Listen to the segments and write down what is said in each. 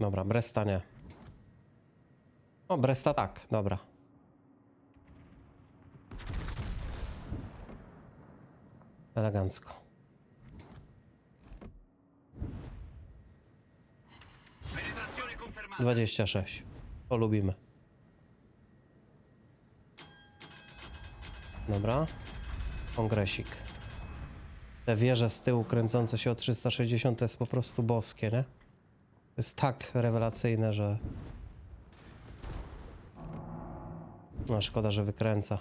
Dobra, Bresta nie. O, Bresta tak, dobra. Elegancko. Penetrazione confermata. 26. To lubimy. Dobra. Kongresik. Te wieże z tyłu kręcące się o 360 to jest po prostu boskie, nie? Jest tak rewelacyjne, że... No szkoda, że wykręca.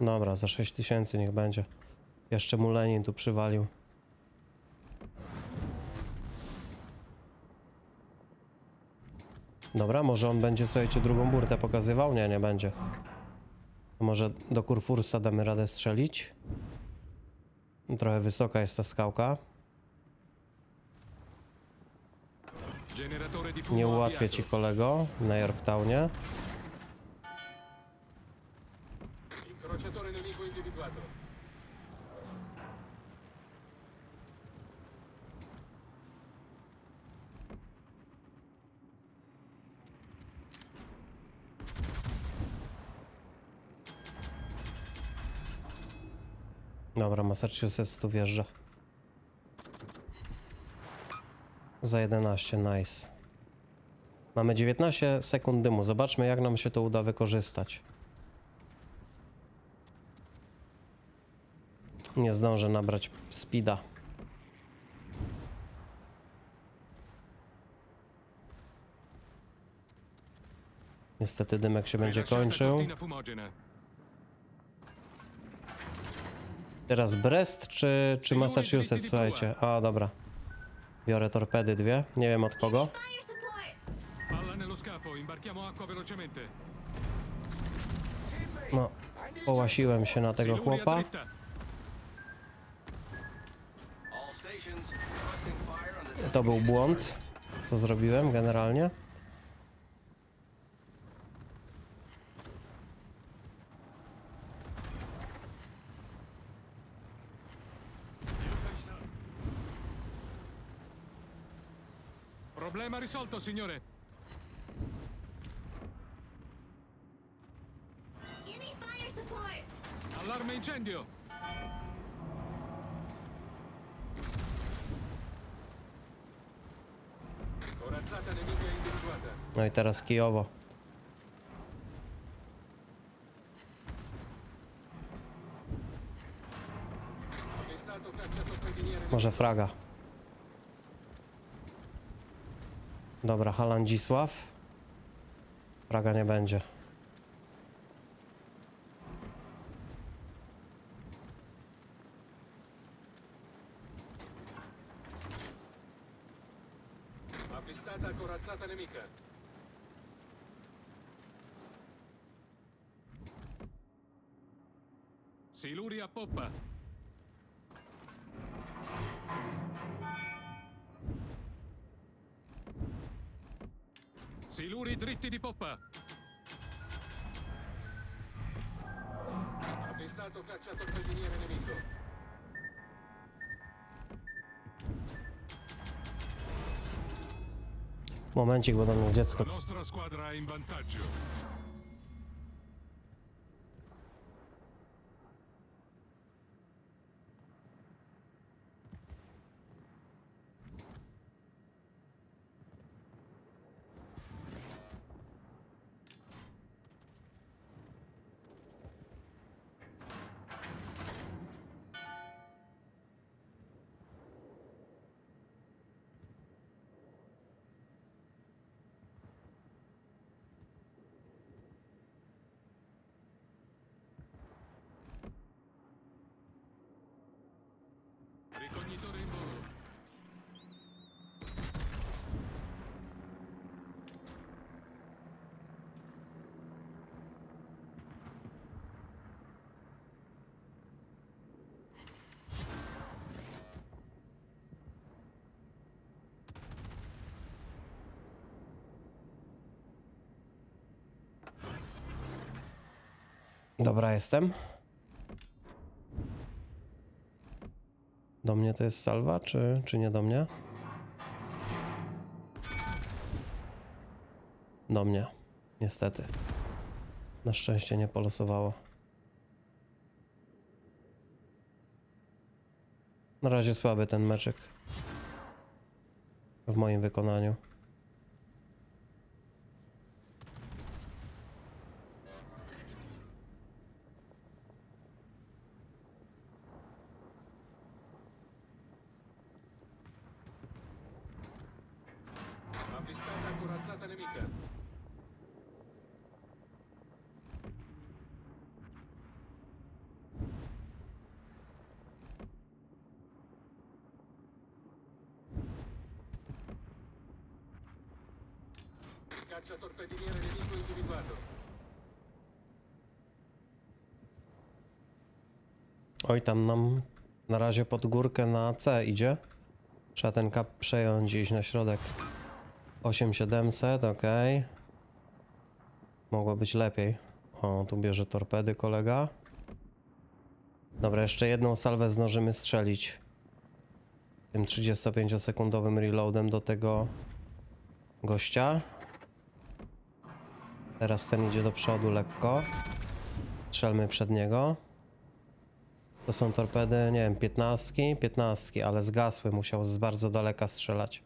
Dobra, za 6000 niech będzie. Jeszcze mu Lenin tu przywalił. Dobra, może on będzie, słuchajcie, drugą burtę pokazywał? Nie, nie będzie. Może do Kurfursta damy radę strzelić. Trochę wysoka jest ta skałka. Nie ułatwię ci kolego na Yorktownie. Dobra, Massachusetts tu wjeżdża. Za 11, nice. Mamy 19 sekund dymu. Zobaczmy, jak nam się to uda wykorzystać. Nie zdążę nabrać speeda. Niestety dymek się będzie kończył. cortina fumogena. Teraz Brest czy, czy Massachusetts, słuchajcie. A, dobra. Biorę torpedy dwie. Nie wiem od kogo. Fire support! Palla nello scafo, imbarchiamo acqua velocemente. No, połasiłem się na tego chłopa. To był błąd, co zrobiłem generalnie. Problema risolto, signore. Give me fire support! Allarme incendio. Corazzata nemica individuata. No i teraz Kijowo. Może Fraga. Dobra, Halandzisław. Fraga nie będzie. Avvistata corazzata nemica. Siluria poppa. Siluri dritti di poppa. Avvistato cacciatorpediniere nemico. Momencik, bo dziecko. La nostra squadra è in vantaggio. Dobra, jestem. Do mnie to jest salwa, czy, czy nie do mnie? Do mnie. Niestety. Na szczęście nie polosowało. Na razie słaby ten meczek. W moim wykonaniu. Avvistata corazzata nemica. Cacciatorpediniere nemico individuato. Oj, tam nam na razie pod górkę na C idzie. Trzeba ten kap przejąć iść na środek. 8700, ok. Mogło być lepiej. O, tu bierze torpedy kolega. Dobra, jeszcze jedną salwę zdążymy strzelić. Tym 35-sekundowym reloadem do tego gościa. Teraz ten idzie do przodu lekko. Strzelmy przed niego. To są torpedy, nie wiem, 15, 15, ale zgasły, musiał z bardzo daleka strzelać.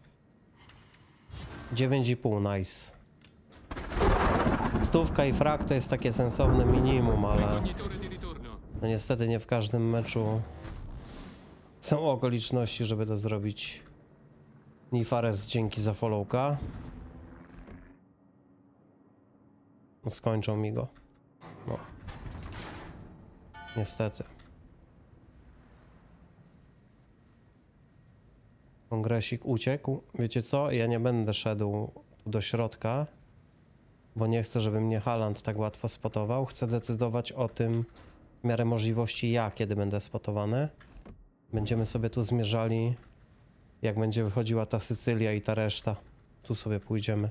9,5, nice. Stówka i frak to jest takie sensowne minimum, ale no niestety nie w każdym meczu są okoliczności, żeby to zrobić. Nifares, dzięki za followka. No, skończą mi go. No. Niestety. Kongresik uciekł. Wiecie co? Ja nie będę szedł tu do środka, bo nie chcę, żeby mnie Haland tak łatwo spotował. Chcę decydować o tym w miarę możliwości ja, kiedy będę spotowany. Będziemy sobie tu zmierzali, jak będzie wychodziła ta Sycylia i ta reszta. Tu sobie pójdziemy.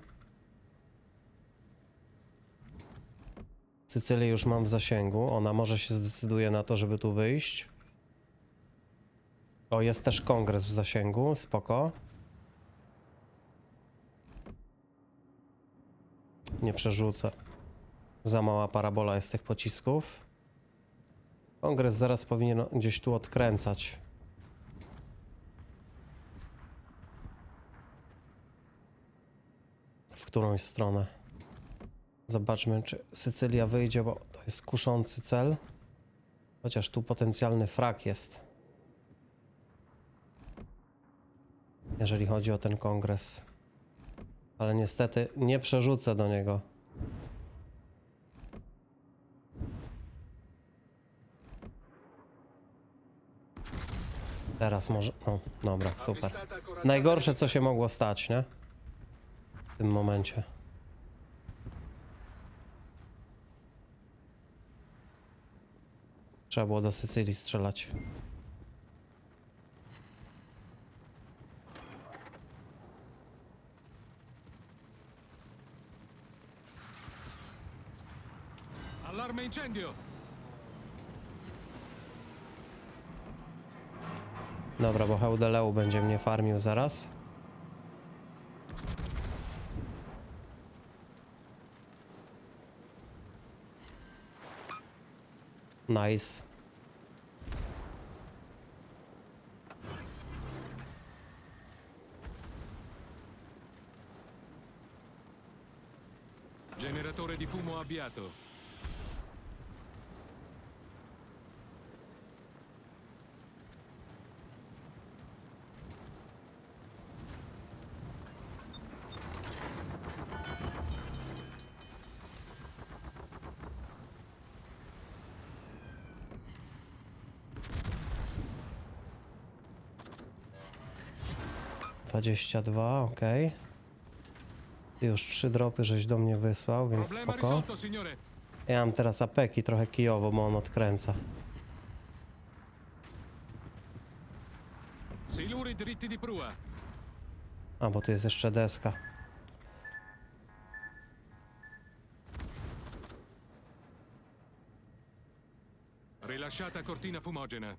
Sycylię już mam w zasięgu. Ona może się zdecyduje na to, żeby tu wyjść. O, jest też kongres w zasięgu, spoko. Nie przerzucę. Za mała parabola jest tych pocisków. Kongres zaraz powinien gdzieś tu odkręcać. W którąś stronę. Zobaczmy, czy Sycylia wyjdzie, bo to jest kuszący cel. Chociaż tu potencjalny frak jest. Jeżeli chodzi o ten kongres. Ale niestety nie przerzucę do niego. Teraz może. No, dobra, super. Najgorsze, co się mogło stać, nie? W tym momencie. Trzeba było do Sycylii strzelać. Allarme incendio. Dobra, bo Heudeleu będzie mnie farmił zaraz. Nice. Generatore di fumo avviato. Dwadzieścia dwa, ok. Ty już trzy dropy żeś do mnie wysłał, więc spoko. Ja mam teraz apeki trochę kijowo, bo on odkręca. A, bo tu jest jeszcze deska. Rilasciata cortina fumogena.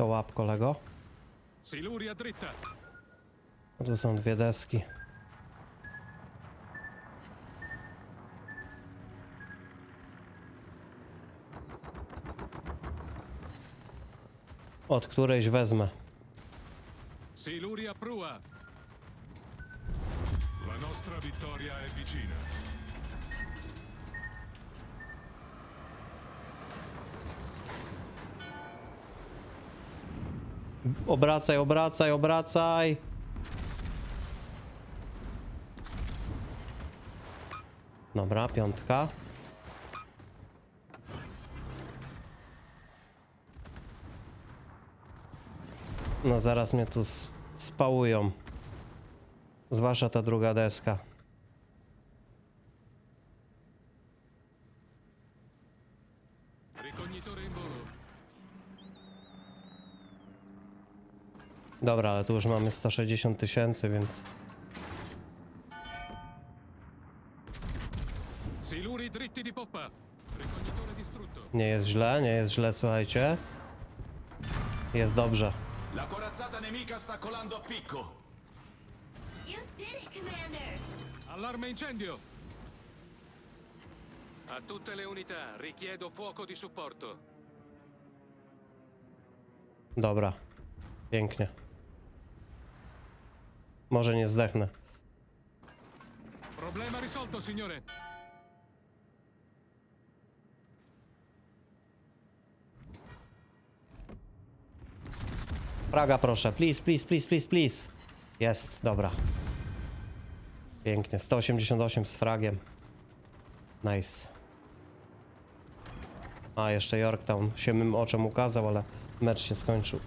To łap kolego. Siluria dritta. Tu są dwie deski. Od którejś wezmę. Siluria prua. La nostra vittoria è vicina. Obracaj, obracaj, obracaj. Dobra, piątka. No zaraz mnie tu spałują. Zwłaszcza ta druga deska. Dobra, ale tu już mamy 160 tysięcy, więc Siluri dritti di poppa. Ricognitore distrutto. nie jest źle, nie jest źle, słuchajcie. Jest dobrze. La corazzata nemica sta colando a picco. You did it, Commander! Allarme incendio. A tutte le unità, richiedo fuoco di supporto. Dobra. Pięknie. Może nie zdechnę. Problema risolto, signore. Praga proszę, please, please, please, please, please. Jest, dobra. Pięknie, 188 z fragiem. Nice. A, jeszcze Yorktown się mym oczem ukazał, ale mecz się skończył.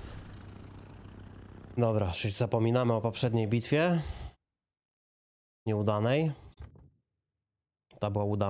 Dobra, czyli zapominamy o poprzedniej bitwie. Nieudanej. Ta była udana.